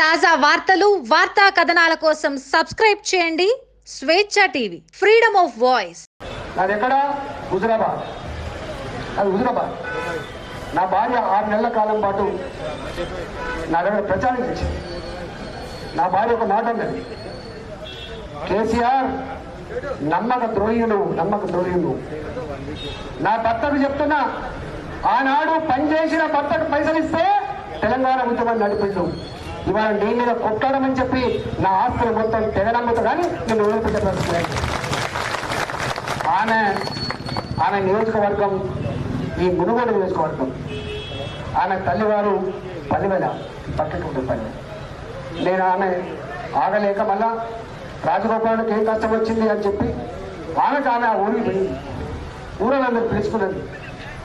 తాజా వార్తలు వార్తా కథనాల కోసం సబ్స్క్రైబ్ చేయండి. స్వేచ్ఛ టీవీ ఫ్రీడమ్ ఆఫ్ వాయిస్. నాది ఎక్కడ హుజరాబాద్. అది హుజరాబాద్. నా భార్య ఆరు నెలల కాలం పాటు నా దగ్గర ప్రచారం చేసింది. నా భార్య ఒక మాట ఉన్నది కేసీఆర్ నమ్మక ద్రోహులు నమ్మక ద్రోహులు నా భర్తకు చెప్తున్నా ఆనాడు పనిచేసిన భర్తకు పైసలు ఇస్తే తెలంగాణ ఉద్యమాన్ని నడిపించు. ఇవాళ నీ మీద కొట్టాడమని చెప్పి నా ఆస్తులు మొత్తం తెగనమ్ముతా కానీ నేను వదిలిపెట్టే ఆమె ఆమె నియోజకవర్గం ఈ మునుగోడు నియోజకవర్గం. ఆమె తల్లివారు పల్లివెల పక్కకుంటే పల్లె నేను ఆమె ఆగలేక మళ్ళా రాజగోపాలకు ఏం కష్టం వచ్చింది అని చెప్పి ఆమెకు ఆమె ఆ ఊరికి పోయింది ఊరలందరూ పిలుచుకున్నది.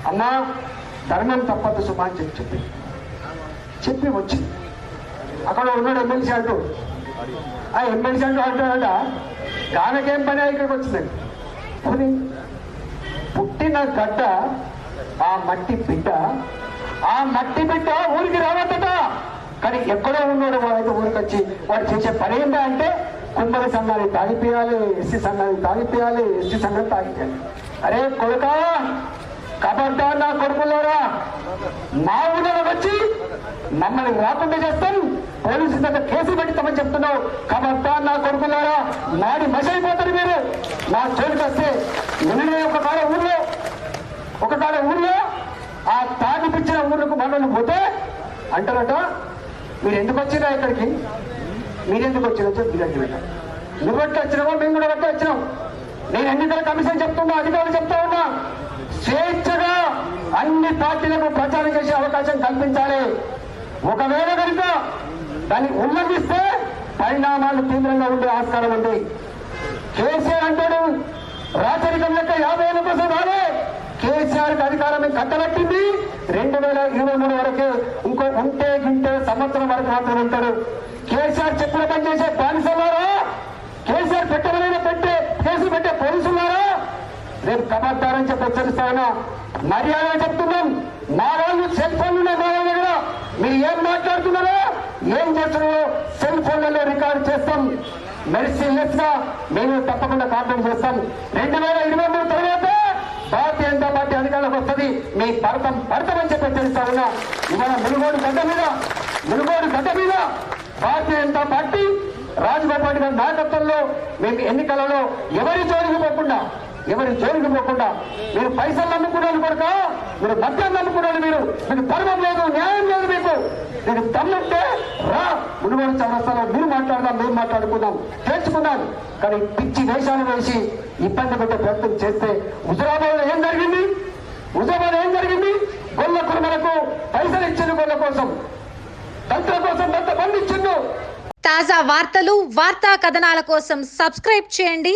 అమ్మా ధర్మం తప్పదు సుమా అని చెప్పి చెప్పి చెప్పి వచ్చింది. అక్కడ ఉన్నాడు ఎమ్మెల్సీ అంటూ ఆ ఎమ్మెల్సీ అంటూ అంటాడట ఆమెకేం పని ఇక్కడికి వచ్చిందండి పోనీ పుట్టిన గడ్డ ఆ మట్టి బిడ్డ ఆ మట్టి బిడ్డ ఊరికి రావద్దట. కానీ ఎక్కడో ఉన్నాడు వాడైతే ఊరికి వచ్చి వాడు చేసే పని ఏంటా అంటే కుమ్మరి సంఘాన్ని తాగిపోయాలి ఎస్సీ సంఘాన్ని తాగిపోయాలి ఎస్టీ సంఘాన్ని తాగిపోయాలి. అరే కొడుకా కబడ్డార్ నా కొడుకులారా మా ఊళ్ళో వచ్చి మమ్మల్ని రాకుండా చేస్తాం. పోలీసు దగ్గర కేసు పెడతామని చెప్తున్నావు. కబడ్డార్ నా కొడుకులారా నాడి మసైపోతారు మీరు. నా చోటుకి వస్తే నిన్ననే ఒక కాడ ఊళ్ళో ఒక కాడ ఊళ్ళో ఆ తాగిపిచ్చిన ఊళ్ళకు మనల్ని పోతే అంటారట. మీరు ఎందుకు వచ్చినా ఇక్కడికి? మీరెందుకు వచ్చినా చెప్పి పెట్టారు నువ్వు బట్టి వచ్చినావో మేము కూడా బట్టి వచ్చినాం. నేను ఎన్నికల కమిషన్ చెప్తున్నా అధికారులు చెప్తా ఉన్నా. స్వేచ్ఛగా అన్ని పార్టీలకు ప్రచారం చేసే అవకాశం కల్పించాలి. ఒకవేళ కనుక దాన్ని ఉల్లంఘిస్తే పరిణామాలు తీవ్రంగా ఉండే ఆస్కారం ఉంది. కేసీఆర్ అంటాడు రాచరికం లెక్క యాభై ఏళ్ళ కోసం రాలే కేసీఆర్కి అధికారం కట్టబట్టింది. రెండు వేల ఇరవై మూడు వరకు ఇంకో ఉంటే గింటే సంవత్సరం వరకు మాత్రం ఉంటాడు. కేసీఆర్ చెప్పిన పని చేసే బానిసలారా కేసీఆర్ పెట్టవలైన పెట్టే కేసు పెట్టే పోలీసులారా రేపు కబడ్డారని చెప్పి మర్యాద చెప్తున్నాం. మా వాళ్ళు సెల్ ఫోన్లు ఉన్నాయి మా దగ్గర. మీరు ఏం మాట్లాడుతున్నారో ఏం చేస్తున్నారో సెల్ ఫోన్లలో రికార్డు చేస్తాం. మెడిసిన్లెస్గా మేము తప్పకుండా కాంప్లైంట్ చేస్తాం. రెండు వేల ఇరవై మూడు తర్వాత భారతీయ జనతా పార్టీ అధికారులకు వస్తుంది. మీ భరతం పడతామని చెప్పి తెలుస్తా ఉన్నా. ఇవాళ మునుగోడు గడ్డ మీద మునుగోడు గడ్డ మీద భారతీయ జనతా పార్టీ రాజగోపాల్ గారి నాయకత్వంలో మేము ఎన్నికలలో ఎవరి జోలికి పోకుండా ఎవరి జోలికి పోకుండా మీరు పైసలు నమ్ముకున్నాను కొడుక? మీరు మద్యం నమ్ముకున్నాను మీరు? మీకు ధర్మం లేదు న్యాయం లేదు మీకు. మీకు తమ్ముంటే రా. మునుగోడు చౌరస్తాలో మీరు మాట్లాడదాం మేము మాట్లాడుకుందాం. తెలుసుకుందాం కానీ పిచ్చి వేషాలు వేసి ఇబ్బంది పెట్టే ప్రయత్నం చేస్తే హుజరాబాద్ ఏం జరిగింది? హుజరాబాద్ ఏం జరిగింది? గొల్ల కుటుంబాలకు పైసలు ఇచ్చింది గొల్ల కోసం. తంత్ర కోసం దంత బంధు ఇచ్చిండు. తాజా వార్తలు వార్తా కథనాల కోసం సబ్స్క్రైబ్ చేయండి.